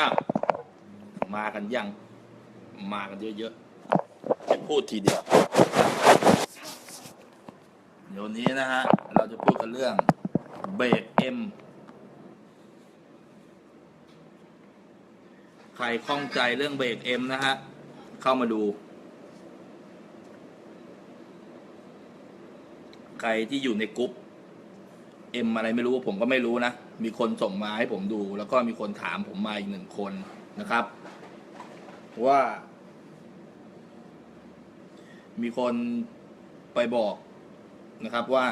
อ้าวมากันยัง มากันเยอะๆจะพูดทีเดียวเดี๋ยวนี้นะฮะ เราจะพูดกันเรื่องเบรกเอ็มใครข้องใจเรื่องเบรกเอ็มนะฮะ เข้ามาดู ใครที่อยู่ในกรุ๊ปเอ็มอะไรไม่รู้ผมก็ไม่รู้นะ มีคนส่งมาให้ผมดู แล้วก็มีคนถามผมมาอีกหนึ่งคนนะครับ ว่า มีคนไปบอกนะครับว่า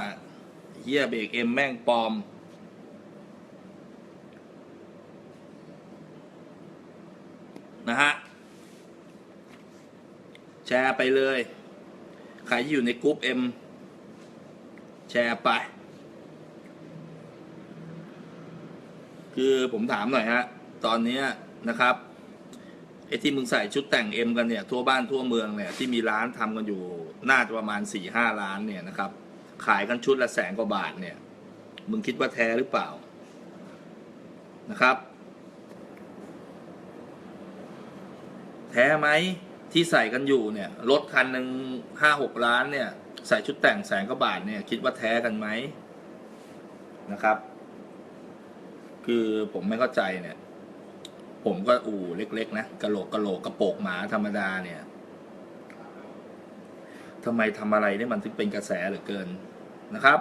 เฮียเบรกเอ็มแม่งปลอม นะฮะ แชร์ไปเลย ใครที่อยู่ในกรุ๊ปเอ็มแชร์ไป คือผมถามหน่อยฮะ ตอนเนี้นะครับไอ้ที่มึงใส่ชุดแต่งเอ็มกันเนี่ยทั่วบ้านทั่วเมืองเนี่ยที่มีร้านทำกันอยู่น่าจะประมาณสี่ห้าล้านเนี่ยนะครับ ขายกันชุดละแสนกว่าบาทเนี่ย มึงคิดว่าแท้หรือเปล่านะครับ แท้ไหมที่ใส่กันอยู่เนี่ยรถคันหนึ่งห้าหกล้านเนี่ย ใส่ชุดแต่งแสนกว่าบาทเนี่ย คิดว่าแท้กันไหมนะครับ คือผมไม่เข้าใจเนี่ย ผมก็อู่เล็ก ๆ นะกะโหลกกะโหลกกระโปกหมาธรรมดาเนี่ยทำไมทำอะไรเนี่ยมันถึงเป็นกระแสเหลือเกินนะครับ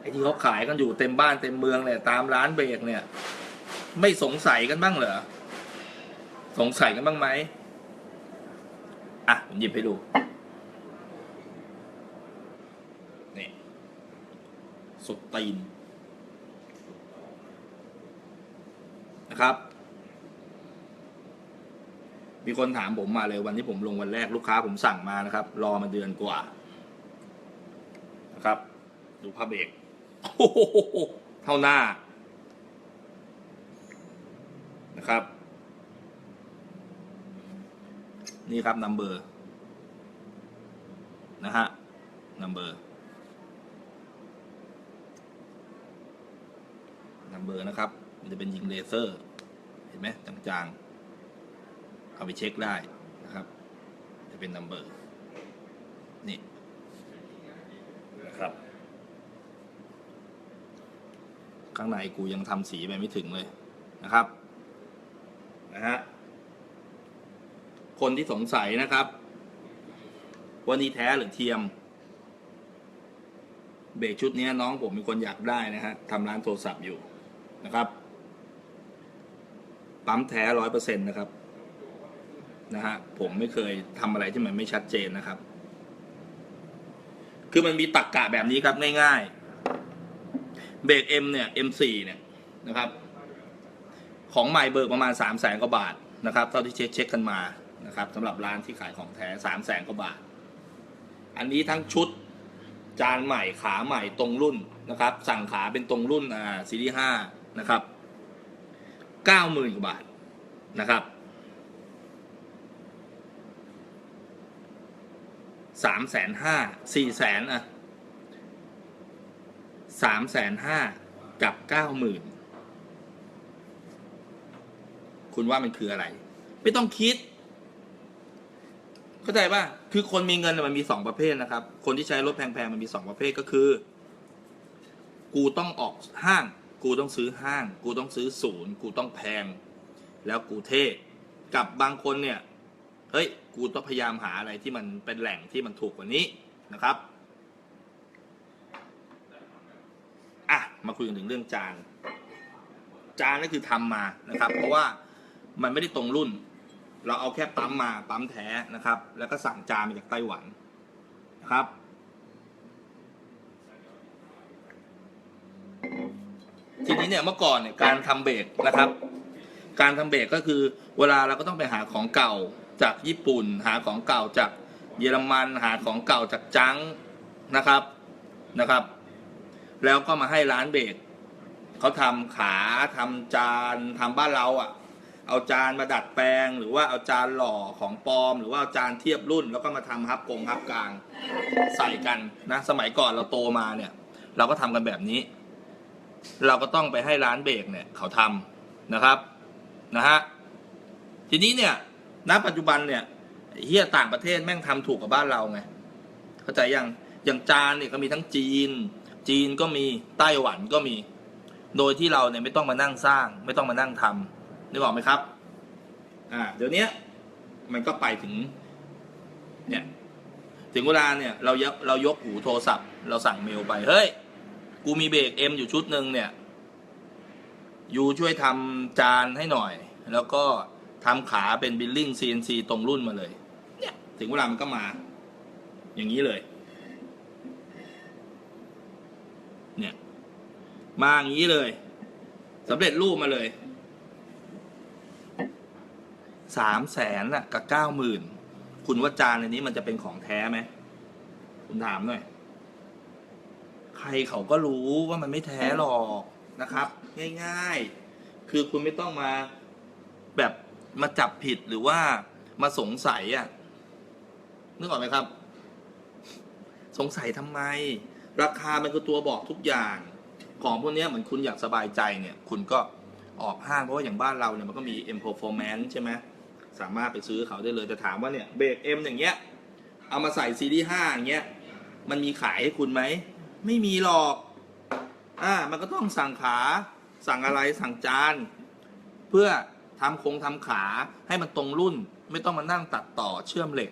ไอ้ที่เขาขายกันอยู่เต็มบ้านเต็มเมืองเนี่ยตามร้านเบรกเนี่ย ไม่สงสัยกันบ้างเหรอสงสัยกันบ้างไหมอะผมหยิบให้ดู นี่ สุดตีนนะครับ มีคนถามผมมาเลยวันที่ผมลงวันแรกลูกค้าผมสั่งมานะครับ รอมาเดือนกว่า นะครับ ดูผ้าเบรกเท่าหน้า นะครับ นี่ครับนัมเบอร์นะฮะนัมเบอร์ นัมเบอร์นะครับ มันจะเป็นยิงเลเซอร์ เห็นไหมจางๆ เอาไปเช็คได้นะครับ จะเป็นนัมเบอร์นี่นะครับ ข้างในกูยังทำสีไปไม่ถึงเลยนะครับนะฮะคนที่สงสัยนะครับ ว่านี่แท้หรือเทียม เบรกชุดนี้น้องผมมีคนอยากได้นะฮะทำร้านโทรศัพท์อยู่ นะครับ ปั๊มแท้ร้อยเปอร์เซ็นต์นะครับ นะฮะ ผมไม่เคยทำอะไรที่มันไม่ชัดเจนนะครับ คือมันมีตักกะแบบนี้ครับง่ายๆ เบรก M เนี่ย M4 เนี่ยนะครับ ของใหม่เบิกประมาณสามแสนกว่าบาทนะครับ เท่าที่เช็คเช็คกันมานะครับสำหรับร้านที่ขายของแท้สามแสนกว่าบาท อันนี้ทั้งชุดจานใหม่ขาใหม่ตรงรุ่นนะครับ สั่งขาเป็นตรงรุ่นอ่าซีรีส์ห้า นะครับเก้าหมื่นกว่าบาทนะครับสามแสนห้าสี่แสนอะสามแสนห้ากับเก้าหมื่นคุณว่ามันคืออะไร ไม่ต้องคิด เข้าใจป่ะ คือคนมีเงินมันมีสองประเภทนะครับ คนที่ใช้รถแพงๆ มันมีสองประเภทก็คือ กูต้องออกห้าง กูต้องซื้อห้าง กูต้องซื้อศูนย์ กูต้องแพง แล้วกูเท่กับบางคนเนี่ย เฮ้ย กูต้องพยายามหาอะไรที่มันเป็นแหล่งที่มันถูกกว่านี้นะครับ อะ มาคุยกันถึงเรื่องจาน จานนั่นคือทำมานะครับ เพราะว่ามันไม่ได้ตรงรุ่น เราเอาแค่ปั๊มมาปั๊มแท้นะครับ แล้วก็สั่งจานมาจากไต้หวันนะครับ ทีนี้เนี่ยเมื่อก่อนเนี่ยการทำเบรกนะครับ การทำเบรกก็คือเวลาเราก็ต้องไปหาของเก่าจากญี่ปุ่น หาของเก่าจากเยอรมันหาของเก่าจากจังนะครับนะครับ แล้วก็มาให้ร้านเบรกเขาทำขาทำจานทำบ้านเราอะ่ะ เอาจานมาดัดแปลง หรือว่าเอาจานหล่อของปลอม หรือว่าเอาจานเทียบรุ่น แล้วก็มาทำฮับกงฮับกลางใส่กันนะ สมัยก่อนเราโตมาเนี่ย เราก็ทำกันแบบนี้ เราก็ต้องไปให้ร้านเบรกเนี่ยเขาทำนะครับนะฮะทีนี้เนี่ยณปัจจุบันเนี่ยเฮียต่างประเทศแม่งทำถูกกับบ้านเราไงเข้าใจยังอย่างจานเนี่ยก็มีทั้งจีน จีนก็มีไต้หวันก็มี โดยที่เราเนี่ยไม่ต้องมานั่งสร้าง ไม่ต้องมานั่งทำนึกออกไหมครับอ่าเดี๋ยวนี้มันก็ไปถึงเนี่ยถึงเวลาเนี่ยเรายกเรายกหูโทรศัพท์ เราสั่งเมลไปเฮ้ย กูมีเบรกเอ็มอยู่ชุดหนึ่งเนี่ยยูช่วยทำจานให้หน่อย แล้วก็ทำขาเป็นบิลลิ่ง CNC ตรงรุ่นมาเลย เนี่ย ถึงเวลามันก็มา อย่างนี้เลย เนี่ย มาอย่างนี้เลยสำเร็จรูปมาเลยสามแสนน่ะกับเก้าหมื่นคุณว่าจานในนี้มันจะเป็นของแท้ไหมคุณถามหน่อย ใครเขาก็รู้ว่ามันไม่แท้หรอกนะครับ ง่ายๆ คือคุณไม่ต้องมาแบบมาจับผิดหรือว่ามาสงสัยอะนึกออกไหมครับ สงสัยทำไม ราคามันคือตัวบอกทุกอย่าง ของพวกนี้เหมือนคุณอยากสบายใจเนี่ย คุณก็ออกห้างเพราะว่าอย่างบ้านเราเนี่ยมันก็มี M Performance ใช่ไหมสามารถไปซื้อเขาได้เลยแต่ถามว่าเนี่ยเบรก M อย่างเงี้ย เอามาใส่ซีดีห้าอย่างเงี้ย มันมีขายให้คุณไหม ไม่มีหรอก อ่า มันก็ต้องสั่งขา สั่งอะไรสั่งจาน เพื่อทำโครงทำขาให้มันตรงรุ่น ไม่ต้องมานั่งตัดต่อเชื่อมเหล็ก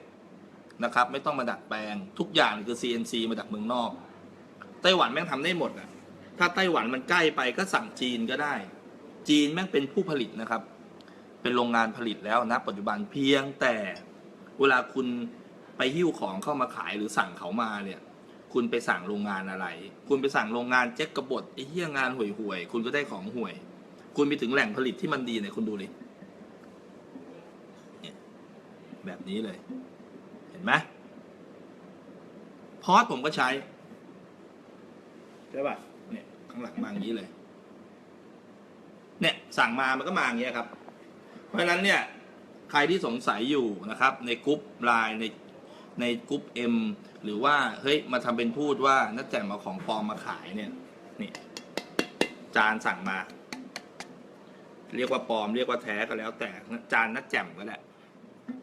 นะครับ ไม่ต้องมาดัดแปลง ทุกอย่างคือ CNC มาจากเมืองนอก ไต้หวันแม่งทำได้หมดอะถ้าไต้หวันมันใกล้ไปก็สั่งจีนก็ได้ จีนแม่งเป็นผู้ผลิตนะครับ เป็นโรงงานผลิตแล้วนะ ปัจจุบันเพียงแต่เวลาคุณไปหิ้วของเข้ามาขายหรือสั่งเขามาเนี่ย คุณไปสั่งโรงงานอะไร คุณไปสั่งโรงงานแจ็คกระบดไอ้เหี้ยงานห่วยห่วยๆคุณก็ได้ของห่วย คุณไปถึงแหล่งผลิตที่มันดีเนี่ยคุณดูเลยเนี่แบบนี้เลย เห็นไหมพอสผมก็ใช้ใช่ป่ะเนี่ยข้างหลังมาอย่างนี้เลย เนี่ยสั่งมามันก็มาอย่างเงี้ยครับ เพราะฉะนั้นเนี่ย ใครที่สงสัยอยู่นะครับ ในกรุ๊ปไลน์ใน ในกรุ๊ป M หรือว่าเฮ้ยมาทำเป็นพูดว่านัดแจ่มเอาของปลอมมาขายเนี่ยนี่จานสั่งมา เรียกว่าปลอมเรียกว่าแท้ก็แล้วแต่จานนัดแจ่มก็แหละ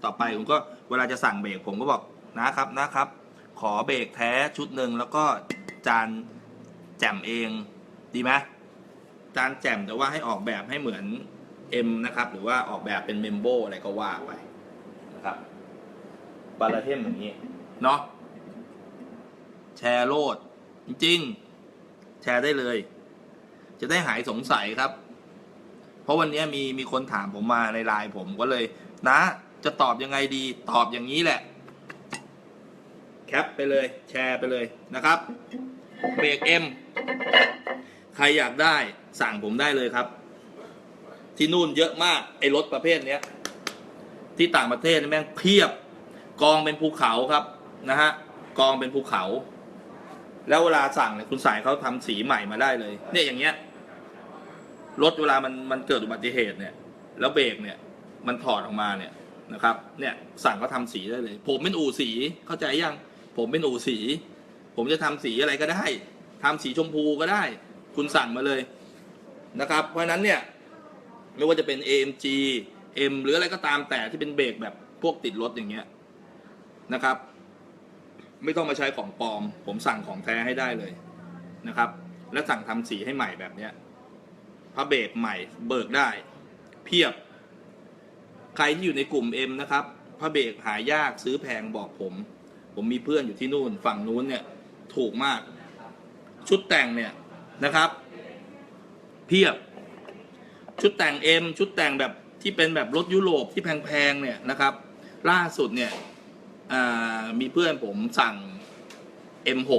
ต่อไปผมก็เวลาจะสั่งเบรกผมก็บอกนะครับนะครับ ขอเบรกแท้ชุดหนึ่งแล้วก็จานแจ่มเองดีไหมจานแจ่มแต่ว่าให้ออกแบบให้เหมือน M นะครับ หรือว่าออกแบบเป็นเมมโบอะไรก็ว่าไปนะครับ บาลาเทมอย่างนี้ เนาะแชร์โลด จริง ๆ แชร์ได้เลย จะได้หายสงสัยครับ เพราะวันนี้มีมีคนถามผมมาในไลน์ผมก็เลย นะ จะตอบยังไงดี ตอบอย่างนี้แหละ แคปไปเลย แชร์ไปเลยนะครับเบรกเอ็มใครอยากได้สั่งผมได้เลยครับ ที่นู่นเยอะมากไอ้รถประเภทเนี้ย ที่ต่างประเทศนี่แม่งเพียบ กองเป็นภูเขาครับนะฮะกองเป็นภูเขา แล้วเวลาสั่งเนี่ยคุณสายเขาทำสีใหม่มาได้เลย เนี่ยอย่างเงี้ยรถเวลามันมันเกิดอุบัติเหตุเนี่ย แล้วเบรกเนี่ยมันถอดออกมาเนี่ยนะครับ เนี่ยสั่งเขาทำสีได้เลย ผมเป็นอู่สีเข้าใจยัง ผมเป็นอู่สี ผมจะทำสีอะไรก็ได้ทำสีชมพูก็ได้ คุณสั่งมาเลยนะครับ เพราะฉะนั้นเนี่ยไม่ว่าจะเป็น AMG M หรืออะไรก็ตามแต่ที่เป็นเบรกแบบพวกติดรถอย่างเงี้ย นะครับ ไม่ต้องมาใช้ของปลอม ผมสั่งของแท้ให้ได้เลยนะครับ และสั่งทำสีให้ใหม่แบบเนี้ยพระเบรกใหม่เบิกได้ เพียบ ใครที่อยู่ในกลุ่ม M นะครับพระเบรกหายากซื้อแพงบอกผม ผมมีเพื่อนอยู่ที่นู่น ฝั่งนู้นเนี่ย ถูกมาก ชุดแต่งเนี่ยนะครับ เพียบ ชุดแต่ง M ชุดแต่งแบบที่เป็นแบบรถยุโรปที่แพงๆเนี่ยนะครับ ล่าสุดเนี่ย มีเพื่อนผมสั่ง M6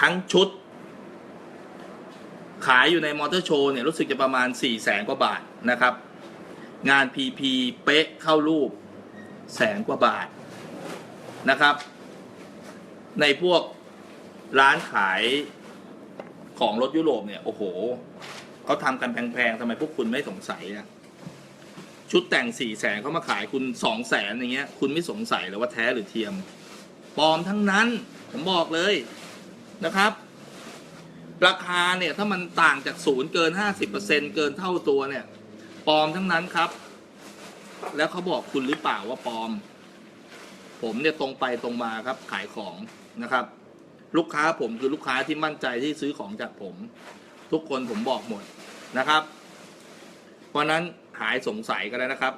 ทั้งชุด ขายอยู่ในมอเตอร์โชว์เนี่ยรู้สึกจะประมาณ4 0 0แสนกว่าบาทนะครับ งาน PP เป๊ะเข้ารูปแสนกว่าบาทนะครับ ในพวกร้านขายของรถยุโรปเนี่ย โอ้โหเขาทำกันแพงๆทำไมพวกคุณไม่สงสัยอะ ชุดแต่งสี่แสนเขามาขายคุณสองแสนอย่างเงี้ย คุณไม่สงสัยเลยว่าแท้หรือเทียมปลอมทั้งนั้น ผมบอกเลยนะครับ ราคาเนี่ยถ้ามันต่างจากศูนย์เกินห้าสิบเปอร์เซ็นเกินเท่าตัวเนี่ยปลอมทั้งนั้นครับ แล้วเขาบอกคุณหรือเปล่าว่าปลอม ผมเนี่ยตรงไปตรงมาครับ ขายของนะครับ ลูกค้าผมคือลูกค้าที่มั่นใจที่ซื้อของจากผม ทุกคนผมบอกหมดนะครับ เพราะฉะนั้น หายสงสัยกันแล้วนะครับ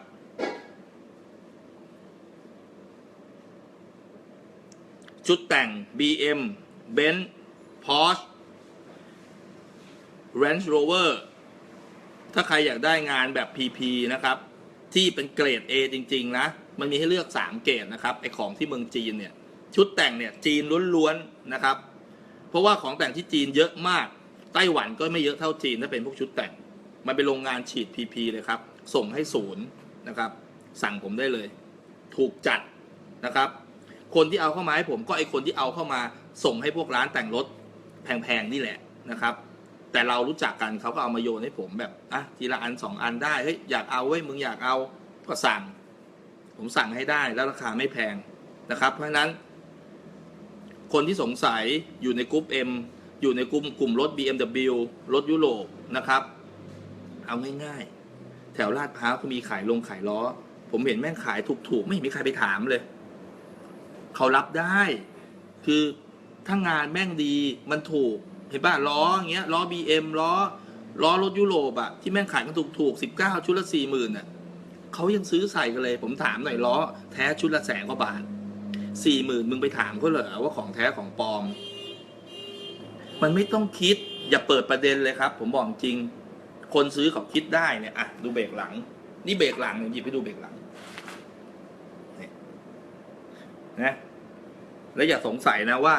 ชุดแต่ง BM Benz Porsche Range Rover ถ้าใครอยากได้งานแบบ PP นะครับ ที่เป็นเกรด A จริง ๆ นะ มันมีให้เลือก 3 เกรดนะครับ ไอของที่เมืองจีนเนี่ย ชุดแต่งเนี่ยจีนล้วนๆนะครับ เพราะว่าของแต่งที่จีนเยอะมาก ไต้หวันก็ไม่เยอะเท่าจีนถ้าเป็นพวกชุดแต่ง มันเป็นโรงงานฉีด PP เลยครับ ส่งให้ศูนย์นะครับ สั่งผมได้เลย ถูกจัดนะครับ คนที่เอาเข้ามาให้ผมก็ไอคนที่เอาเข้ามาส่งให้พวกร้านแต่งรถแพงๆนี่แหละนะครับ แต่เรารู้จักกันเขาก็เอามาโยนให้ผมแบบอะทีละอันสองอันได้เฮ้ยอยากเอาเว้ยมึงอยากเอาก็สั่ง ผมสั่งให้ได้แล้วราคาไม่แพงนะครับ เพราะฉะนั้น คนที่สงสัยอยู่ในกลุ่ม M อยู่ในกลุ่มกลุ่มรถ BMW รถยุโรปนะครับ เอาง่ายๆ ถวลาดพร้าวเขามีขายลงขายล้อ ผมเห็นแม่งขายถูกๆ ไม่มีใครไปถามเลย เขารับได้ คือถ้างานแม่งดีมันถูก เห็นป่ะล้ออย่างเงี้ยล้อ BM ล้อล้อรถยุโรปอะที่แม่งขายกันถูกๆสิบเก้าชุดละสี่หมื่นอะเขายังซื้อใส่กันเลย ผมถามหน่อยล้อ แท้ชุดละแสนกว่าบาทสี่หมื่นมึงไปถามเขาเหรอว่าของแท้ของปลอม มันไม่ต้องคิด อย่าเปิดประเด็นเลยครับ ผมบอกจริง คนซื้อเขาคิดได้เนี่ยอะดูเบรกหลัง นี่เบรกหลังเนี่ยหยิบไปดูเบรกหลังเนี่ยนะแล้วอย่าสงสัยนะว่า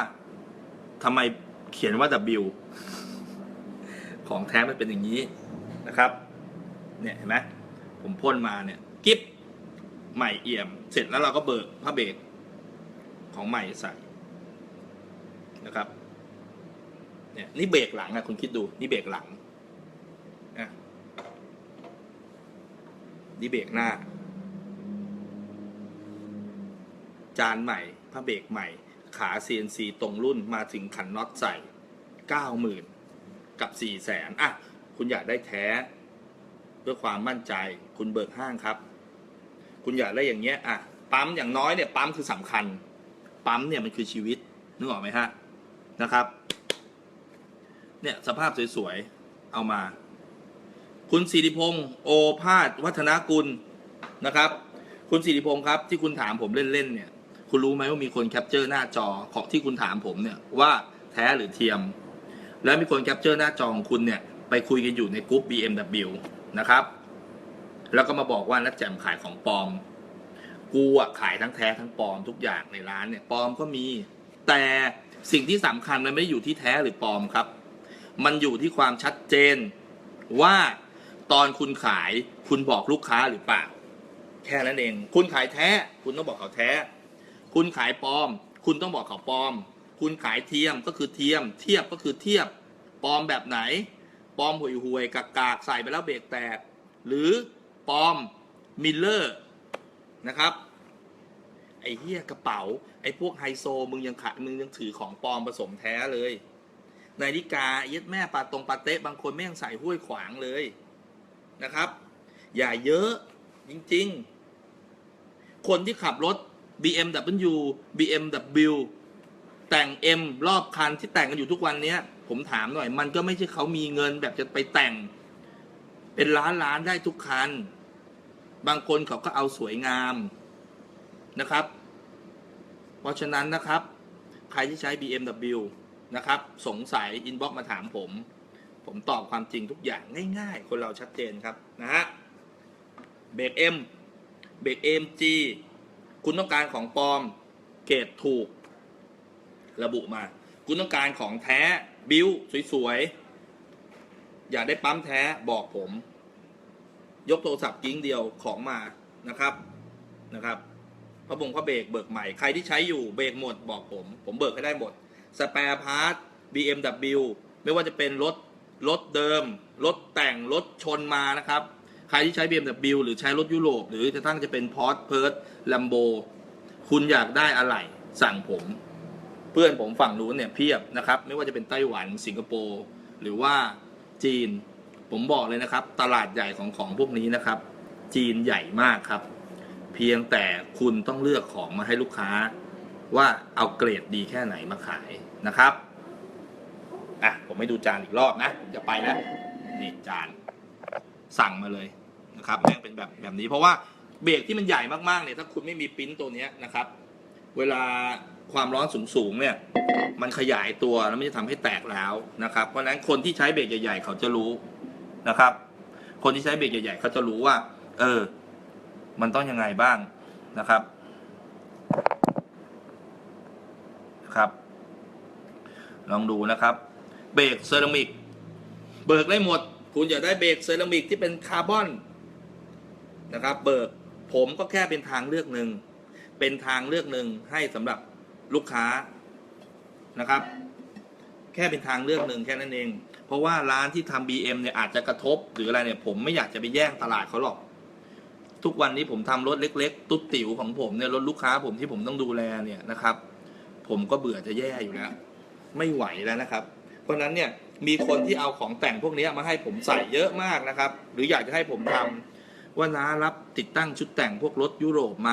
ทำไมเขียนว่า W ของแท้มันเป็นอย่างนี้นะครับ เนี่ยเห็นไหมผมพ่นมาเนี่ย กิฟใหม่เอี่ยม เสร็จแล้วเราก็เบิกผ้าเบรกของใหม่ใส่นะครับ เนี่ยนี่เบรกหลังอะคุณคิดดู นี่เบรกหลังนะ นี่เบรกหน้า จานใหม่ผ้าเบรกใหม่ ขา CNC ตรงรุ่นมาถึงขันน็อตใส่เก้าหมื่นกับสี่แสนอะ คุณอยากได้แท้เพื่อความมั่นใจคุณเบิกห้างครับ คุณอยากได้อย่างเงี้ยอะปั๊มอย่างน้อยเนี่ยปั๊มคือสำคัญ ปั๊มเนี่ยมันคือชีวิตนึกออกไหมฮะนะครับ เนี่ยสภาพสวยๆ เอามา คุณสิริพงศ์โอภาสวัฒนากุลนะครับ คุณสิริพงศ์ครับที่คุณถามผมเล่นๆเนี่ย คุณรู้ไหมว่ามีคนแคปเจอร์หน้าจอของที่คุณถามผมเนี่ยว่าแท้หรือเทียม แล้วมีคนแคปเจอร์หน้าจอของคุณเนี่ยไปคุยกันอยู่ในกลุ่ม BMW นะครับ แล้วก็มาบอกว่านัดแจมขายของปลอม กูอะขายทั้งแท้ทั้งปลอมทุกอย่างในร้านเนี่ยปลอมก็มี แต่สิ่งที่สำคัญมันไม่ได้อยู่ที่แท้หรือปลอมครับ มันอยู่ที่ความชัดเจนว่า ตอนคุณขายคุณบอกลูกค้าหรือเปล่า แค่นั้นเอง คุณขายแท้ คุณต้องบอกเขาแท้ คุณขายปลอม คุณต้องบอกเขาปลอม คุณขายเทียมก็คือเทียม เทียบก็คือเทียบปลอมแบบไหนปลอมห่วยห่วยๆกากากๆใส่ไปแล้วเบรกแตก หรือปลอมมิลเลอร์นะครับไอ้เหี้ยกระเป๋า ไอ้พวกไฮโซมึงยังขายมึงยังถือของปลอมผสมแท้เลยนาฬิกาเย็ดแม่ปาตรงปาเต๊ะบางคนแม่งใส่ห้วยขวางเลย นะครับ อย่าเยอะจริง ๆ คนที่ขับรถ BMW BMW แต่ง M รอบคันที่แต่งกันอยู่ทุกวันนี้ผมถามหน่อย มันก็ไม่ใช่เขามีเงินแบบจะไปแต่ง เป็นล้านล้านๆได้ทุกคัน บางคนเขาก็เอาสวยงามนะครับ เพราะฉะนั้นนะครับ ใครที่ใช้ BMW นะครับ สงสัยอินบ็อกมาถามผม ผมตอบความจริงทุกอย่างง่าย ๆ คนเราชัดเจนครับนะฮะเบรก M เบรก AMG คุณต้องการของปลอมเกรดถูก ระบุมา คุณต้องการของแท้บิวสวยๆ อยากได้ปั๊มแท้บอกผม ยกโทรศัพท์กิ้งเดียวของมานะครับนะครับพระบงพระเบรกเบิกใหม่ ใครที่ใช้อยู่เบรกหมดบอกผม ผมเบิกให้ได้หมดสแปร์พาร์ท BMW ไม่ว่าจะเป็นรถ รถเดิม รถแต่ง รถชนมานะครับ ใครที่ใช้ BMW หรือใช้รถยุโรป หรือจะทั้งจะเป็นพอร์ e เพิร์ดลัมโบคุณอยากได้อะไรสั่งผม เพื่อนผมฝั่งนู้นเนี่ยเพียบนะครับ ไม่ว่าจะเป็นไต้หวันสิงคโปร์หรือว่าจีน ผมบอกเลยนะครับ ตลาดใหญ่ของของพวกนี้นะครับ จีนใหญ่มากครับ เพียงแต่คุณต้องเลือกของมาให้ลูกค้า ว่าเอาเกรดดีแค่ไหนมาขายนะครับ อะผมให้ดูจานอีกรอบนะผมจะไปแล้วนี่จานสั่งมาเลยนะครับแม่งเป็นแบบแบบนี้เพราะว่าเบรกที่มันใหญ่มากๆเนี่ยถ้าคุณไม่มีปริ้นตัวเนี้ยนะครับ เวลาความร้อนสูงๆเนี่ยมันขยายตัวแล้วมันจะทำให้แตกแล้วนะครับ เพราะฉะนั้นคนที่ใช้เบรกใหญ่ๆ เขาจะรู้นะครับ คนที่ใช้เบรกใหญ่ๆ เขาจะรู้ว่า เออ มันต้องยังไงบ้างนะครับนะครับ ลองดูนะครับ เบรกเซรามิก เบิกได้หมด คุณอยากได้เบรกเซรามิกที่เป็นคาร์บอนนะครับ เบิกผมก็แค่เป็นทางเลือกหนึ่ง เป็นทางเลือกหนึ่งให้สำหรับลูกค้านะครับ แค่เป็นทางเลือกหนึ่งแค่นั้นเอง เพราะว่าร้านที่ทำ BM เนี่ยอาจจะกระทบหรืออะไรเนี่ย ผมไม่อยากจะไปแย่งตลาดเขาหรอก ทุกวันนี้ผมทำรถเล็ก ๆ ตุ๊ดติ๋วของผมเนี่ยรถลูกค้าผมที่ผมต้องดูแลเนี่ยนะครับ ผมก็เบื่อจะแย่อยู่แล้ว ไม่ไหวแล้วนะครับ เพราะนั้นเนี่ยมีคนที่เอาของแต่งพวกนี้มาให้ผมใส่เยอะมากนะครับ หรืออยากจะให้ผมทำว่าน้ารับติดตั้งชุดแต่งพวกรถยุโรปไหม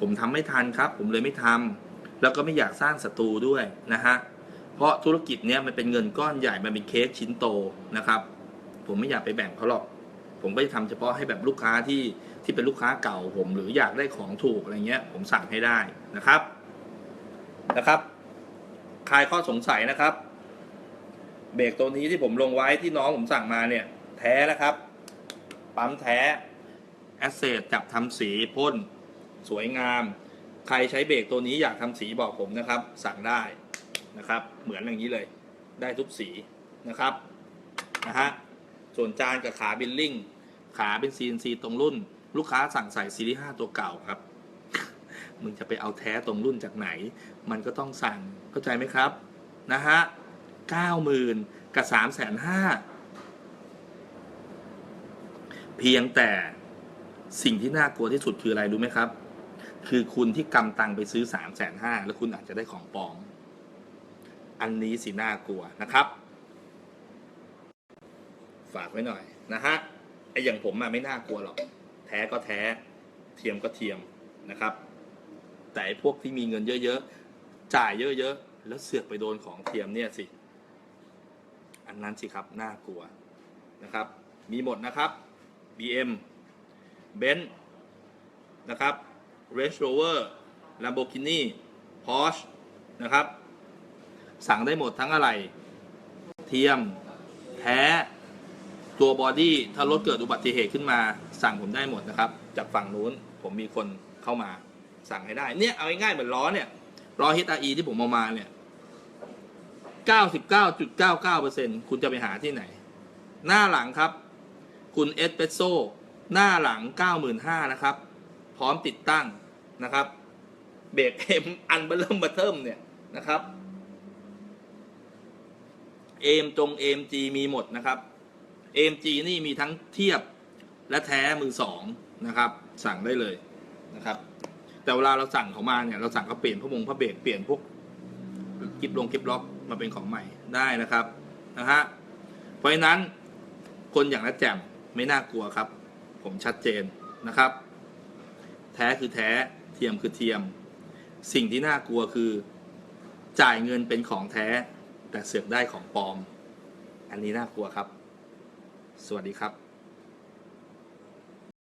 ผมทำไม่ทันครับ ผมเลยไม่ทำแล้วก็ไม่อยากสร้างศัตรูด้วยนะฮะเพราะธุรกิจเนี้ยมันเป็นเงินก้อนใหญ่มันเป็นเค้กชิ้นโตนะครับ ผมไม่อยากไปแบ่งเขาหรอก ผมก็จะทำเฉพาะให้แบบลูกค้าที่ที่เป็นลูกค้าเก่าผม หรืออยากได้ของถูกอะไรเงี้ย ผมสั่งให้ได้นะครับนะครับคลายข้อสงสัยนะครับ เบรกตัวนี้ที่ผมลงไว้ที่น้องผมสั่งมาเนี่ย แท้นะครับ ปั๊มแท้แอสเซทจับทำสีพ่น สวยงาม ใครใช้เบรกตัวนี้อยากทำสีบอกผมนะครับ สั่งได้นะครับ เหมือนอย่างนี้เลย ได้ทุกสีนะครับนะฮะส่วนจานกับขาบิลลิ่ง ขาเป็น CNC ตรงรุ่น ลูกค้าสั่งใส่ซีรีส์5ตัวเก่าครับ มึงจะไปเอาแท้ตรงรุ่นจากไหน มันก็ต้องสั่งเข้าใจไหมครับ นะฮะ เก้าหมื่นกับสามแสนห้าเพียงแต่สิ่งที่น่ากลัวที่สุดคืออะไรรู้ไหมครับ คือคุณที่กำตังไปซื้อสามแสนห้าแล้วคุณอาจจะได้ของปลอม อันนี้สิน่ากลัวนะครับ ฝากไว้หน่อยนะฮะไออย่างผมอะไม่น่ากลัวหรอกแท้ก็แท้เทียมก็เทียมนะครับ แต่พวกที่มีเงินเยอะๆจ่ายเยอะๆแล้วเสือกไปโดนของเทียมเนี่ยสิ อันนั้นสิครับ น่ากลัวนะครับ มีหมดนะครับ BM Benz นะครับ Range Rover Lamborghini Porsche นะครับ สั่งได้หมดทั้งอะไร เทียม แท้ ตัวบอดี้ ถ้ารถเกิดอุบัติเหตุขึ้นมา สั่งผมได้หมดนะครับ จากฝั่งนู้นผมมีคนเข้ามา สั่งให้ได้ เนี่ย เอาง่ายๆเหมือนล้อเนี่ยล้อ HRE ที่ผมเอามาเนี่ย 99.99%คุณจะไปหาที่ไหน หน้าหลังครับ คุณเอสเปรสโซหน้าหลัง 95,000นะครับ พร้อมติดตั้งนะครับ เบรกเอ็มอันเบลเริ่มบัเทิมเนี่ยนะครับเอมจงเอมจีมีหมดนะครับเอมจีนี่มีทั้งเทียบและแท้มือสองนะครับ สั่งได้เลยนะครับ แต่เวลาเราสั่งเขามาเนี่ย เราสั่งเขาเปลี่ยนพวกมงพระเบรกเปลี่ยนพวกกิบลงกิบล็อก มาเป็นของใหม่ได้นะครับนะฮะเพราะฉะนั้นคนอย่างนัดแจ่มไม่น่ากลัวครับ ผมชัดเจนนะครับ แท้คือแท้เทียมคือเทียม สิ่งที่น่ากลัวคือ จ่ายเงินเป็นของแท้ แต่เสือกได้ของปลอม อันนี้น่ากลัวครับ สวัสดีครับ